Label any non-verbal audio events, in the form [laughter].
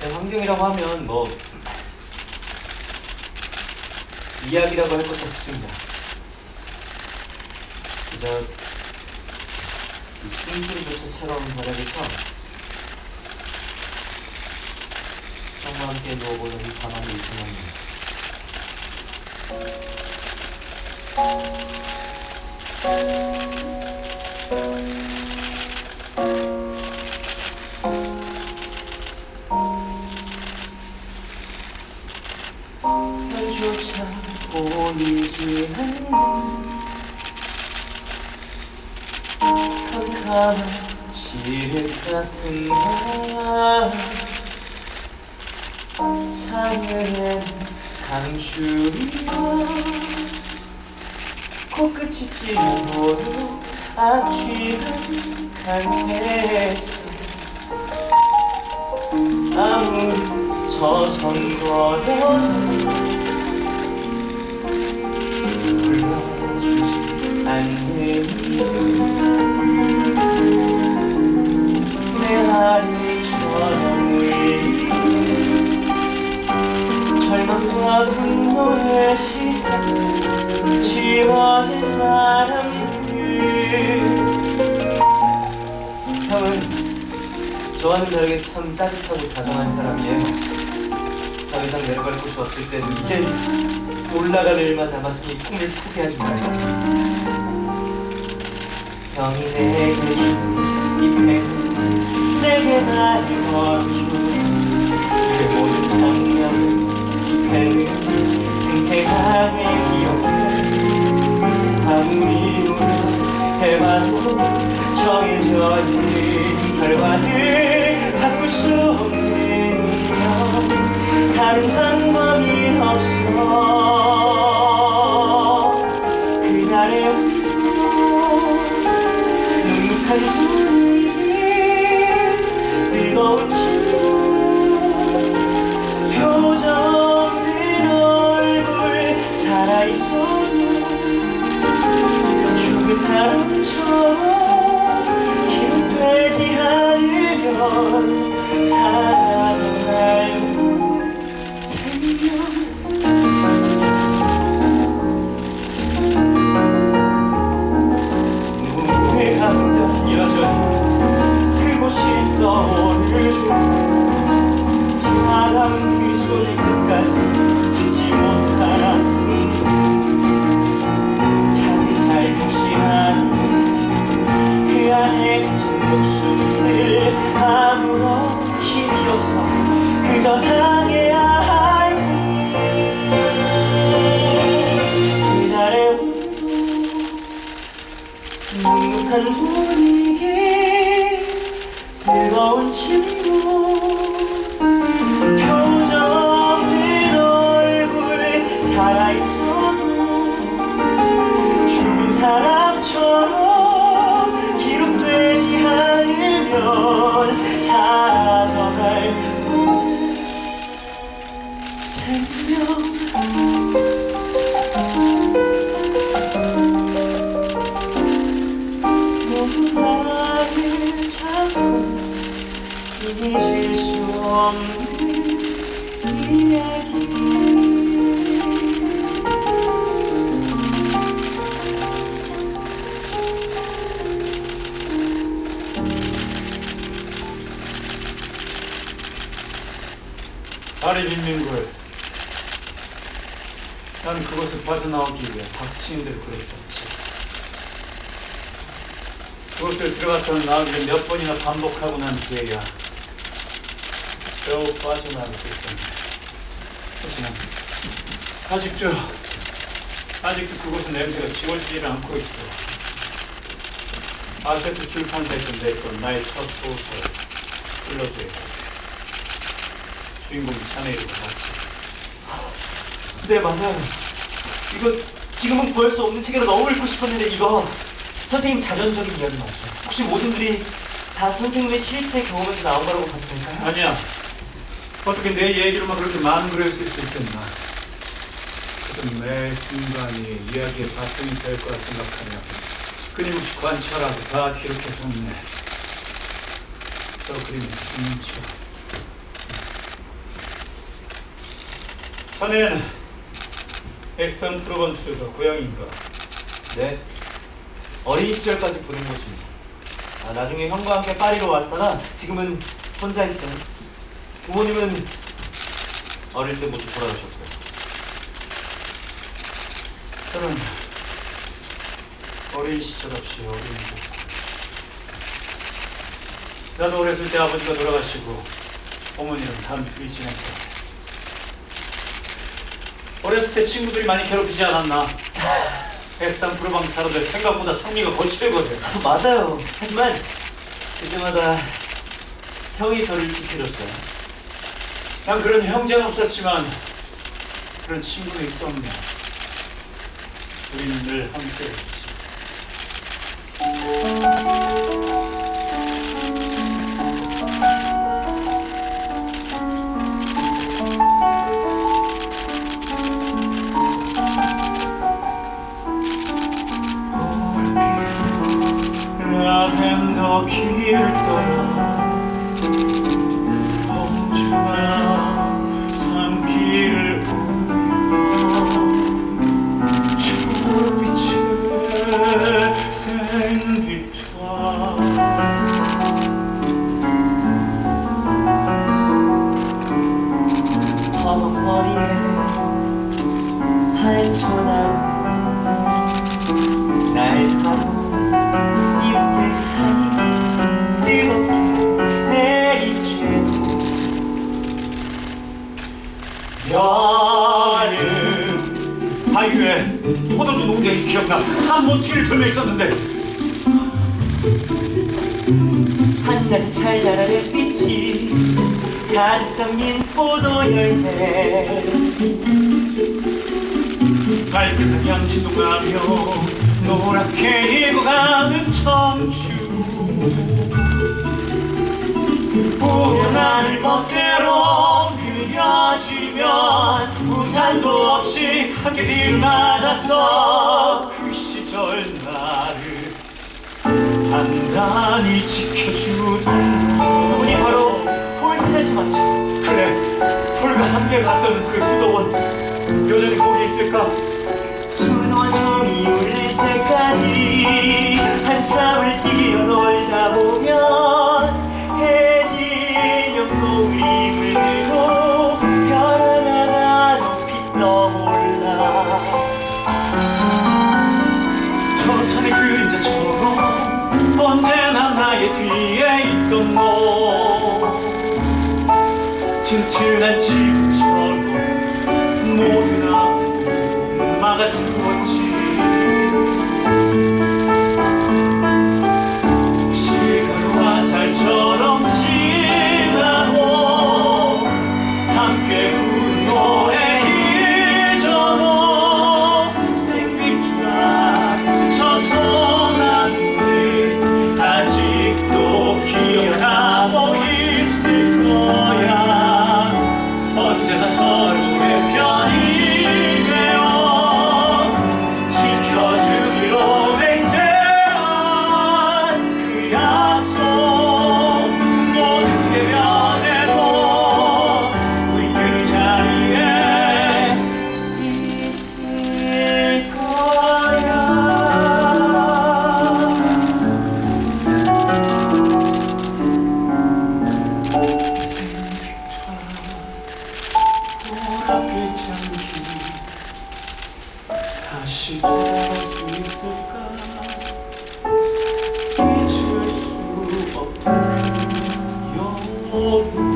네, 환경이라고 하면 뭐 이야기라고 할 것도 없습니다. 그저 이 숨소리조차처럼 바닥에서 형과 함께 누워보는 이 밤하늘 이상합니다. 별조차 보이지 않는 캄캄한 지륵 같은 밤 상해엔 강줄이와 코끝이 찔러도 악취한 세상 아무리 서성거려도 불러주지 않는 내 아리처럼 위 절망과 분노의 시선 지워진 사람들 형은 저와는 다르게 참 따뜻하고 다정한 사람이에요 더 이상 내려갈 곳이 없을 때도 이젠 올라갈 일만 남았으니 꿈을 포기하지 말자 형이 내게 준이 내게 나이워준 그 모든 장면 이 펜은 생생하게 기억해. 아무리 노력해봐도 정해져 있는 결과를 I'm 그 갇힌 목숨들 아무런 힘이 없어 그저 당해야 할 뿐. 그날의 온도 눅눅한 분위기 뜨거운 친구 잊을 수 없는 이야기 다리 빈민굴 나는 그것을 빠져나오기 위해 닥치인 대로 그랬었지. 그것을 들어갔다는 나오기를 몇 번이나 반복하고 난 뒤에야 겨우 빠져나오게 됐던데 하지만 아직도 아직도 그곳의 냄새가 지워지질 않고 있어. 아세트 출판사에서 냈던 나의 첫 소설 흘러줘야 주인공이 자네이고 같이 네 맞아요 이거 지금은 구할 수 없는 책이라 너무 읽고 싶었는데 이거 선생님 자전적인 이야기 맞죠? 혹시 모든 글이 다 선생님의 실제 경험에서 나온 거라고 봐도 될까요? 아니야. 어떻게 내 얘기로만 그렇게 많은 글을 쓸 수 있겠나? 그것은 매 순간이 이야기의 바탕이 될 거라 생각하며 끊임없이 관찰하고 다 기록해 뒀네. 또 그림은 춤춰. 자네는 엑선 프로번스가 고향인가? 네. 어린 시절까지 보낸 곳입니다. 아, 나중에 형과 함께 파리로 왔다가 지금은 혼자 있어요. 부모님은 어릴 때 모두 돌아가셨고요. 저는 어린 시절 없이 어린 곳. 나도 어렸을 때 아버지가 돌아가시고 어머니는 단둘이 지냈다. 어렸을 때 친구들이 많이 괴롭히지 않았나? 백산 프로방 사람들 생각보다 성미가 거칠거든. [laughs] 맞아요. 하지만 그때마다 형이 저를 지켜줬어요. 난 그런 형제는 없었지만 그런 친구는 있었네. 우리는 늘 함께 머머리에 할초나무 날카로운 잎들 사이 뜨겁게 내리쬐고 여름 바위에 포도주 농장이 기억나. 산모티를 들며 있었는데. 한낮의 찰나라의 빛이 가득 담긴 포도 열매. 발끈한 양치도 가며 노랗게 익어가는 청춘. 우연한 멋대로 그려지면 우산도 없이 함께 비 맞았어 그 시절 나를 단단히 지켜주던 홀스테시 맞죠? 그래 불과 함께 갔던 그 수도원 여전히 거기 있을까? 수도종이 울릴 때까지 한참을 튼튼한 집처럼 모든 아픔 막아주었지 그 영원